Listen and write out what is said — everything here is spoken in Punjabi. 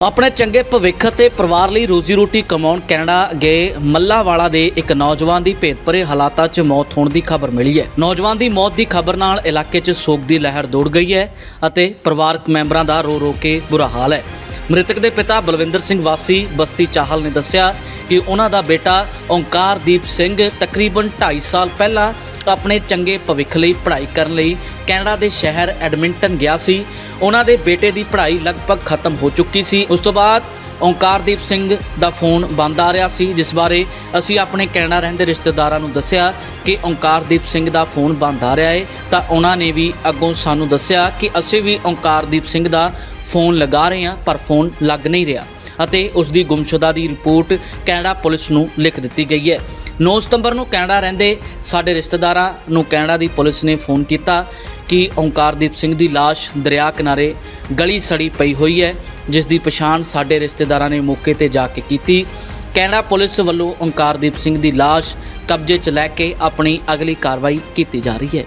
ਆਪਣੇ ਚੰਗੇ ਭਵਿੱਖ ਅਤੇ ਪਰਿਵਾਰ ਲਈ ਰੋਜ਼ੀ ਰੋਟੀ ਕਮਾਉਣ ਕੈਨੇਡਾ ਗਏ ਮੱਲਾਵਾਲਾ ਦੇ ਇੱਕ ਨੌਜਵਾਨ ਦੀ ਭੇਤਭਰੇ ਹਾਲਾਤਾਂ 'ਚ ਮੌਤ ਹੋਣ ਦੀ ਖਬਰ ਮਿਲੀ ਹੈ। ਨੌਜਵਾਨ ਦੀ ਮੌਤ ਦੀ ਖਬਰ ਨਾਲ ਇਲਾਕੇ 'ਚ ਸੋਗ ਦੀ ਲਹਿਰ ਦੌੜ ਗਈ ਹੈ ਅਤੇ ਪਰਿਵਾਰਕ ਮੈਂਬਰਾਂ ਦਾ ਰੋ ਰੋ ਕੇ ਬੁਰਾ ਹਾਲ ਹੈ। ਮ੍ਰਿਤਕ ਦੇ ਪਿਤਾ ਬਲਵਿੰਦਰ ਸਿੰਘ ਵਾਸੀ ਬਸਤੀ ਚਾਹਲ ਨੇ ਦੱਸਿਆ ਕਿ ਉਹਨਾਂ ਦਾ ਬੇਟਾ ਓਂਕਾਰਦੀਪ ਸਿੰਘ ਤਕਰੀਬਨ 2.5 ਸਾਲ ਪਹਿਲਾਂ ਆਪਣੇ ਚੰਗੇ ਭਵਿੱਖ ਲਈ ਪੜ੍ਹਾਈ ਕਰਨ ਲਈ ਕੈਨੇਡਾ ਦੇ ਸ਼ਹਿਰ ਐਡਮਿੰਟਨ ਗਿਆ ਸੀ। ਉਹਨਾਂ ਦੇ ਬੇਟੇ ਦੀ ਪੜ੍ਹਾਈ ਲਗਭਗ ਖਤਮ ਹੋ ਚੁੱਕੀ ਸੀ। ਉਸ ਤੋਂ ਬਾਅਦ ਓਂਕਾਰਦੀਪ ਸਿੰਘ ਦਾ ਫੋਨ ਬੰਦ ਆ ਰਿਹਾ ਸੀ, ਜਿਸ ਬਾਰੇ ਅਸੀਂ ਆਪਣੇ ਕੈਨੇਡਾ ਰਹਿੰਦੇ ਰਿਸ਼ਤੇਦਾਰਾਂ ਨੂੰ ਦੱਸਿਆ ਕਿ ਓਂਕਾਰਦੀਪ ਸਿੰਘ ਦਾ ਫੋਨ ਬੰਦ ਆ ਰਿਹਾ ਹੈ ਤਾਂ ਉਹਨਾਂ ਨੇ ਵੀ ਅੱਗੋਂ ਸਾਨੂੰ ਦੱਸਿਆ ਕਿ ਅਸੀਂ ਵੀ ਓਂਕਾਰਦੀਪ ਸਿੰਘ ਦਾ ਫੋਨ ਲਗਾ ਰਹੇ ਹਾਂ, ਪਰ ਫੋਨ ਲੱਗ ਨਹੀਂ ਰਿਹਾ ਅਤੇ ਉਸ ਦੀ ਗੁੰਮਸ਼ੁਦਾ ਦੀ ਰਿਪੋਰਟ ਕੈਨੇਡਾ ਪੁਲਿਸ ਨੂੰ ਲਿਖ ਦਿੱਤੀ ਗਈ ਹੈ। 9 ਸਤੰਬਰ ਨੂੰ ਕੈਨੇਡਾ ਰਹਿੰਦੇ ਸਾਡੇ ਰਿਸ਼ਤੇਦਾਰਾਂ ਨੂੰ ਕੈਨੇਡਾ ਦੀ ਪੁਲਿਸ ਨੇ ਫੋਨ ਕੀਤਾ ਕਿ ਓਂਕਾਰਦੀਪ ਸਿੰਘ ਦੀ ਲਾਸ਼ ਦਰਿਆ ਕਿਨਾਰੇ ਗਲੀ ਸੜੀ ਪਈ ਹੋਈ ਹੈ, ਜਿਸ ਦੀ ਪਛਾਣ ਸਾਡੇ ਰਿਸ਼ਤੇਦਾਰਾਂ ਨੇ ਮੌਕੇ ਤੇ ਜਾ ਕੇ ਕੀਤੀ। ਕੈਨੇਡਾ ਪੁਲਿਸ ਵੱਲੋਂ ਓਂਕਾਰਦੀਪ ਸਿੰਘ ਦੀ ਲਾਸ਼ ਕਬਜ਼ੇ 'ਚ ਲੈ ਕੇ ਆਪਣੀ ਅਗਲੀ ਕਾਰਵਾਈ ਕੀਤੀ ਜਾ ਰਹੀ ਹੈ।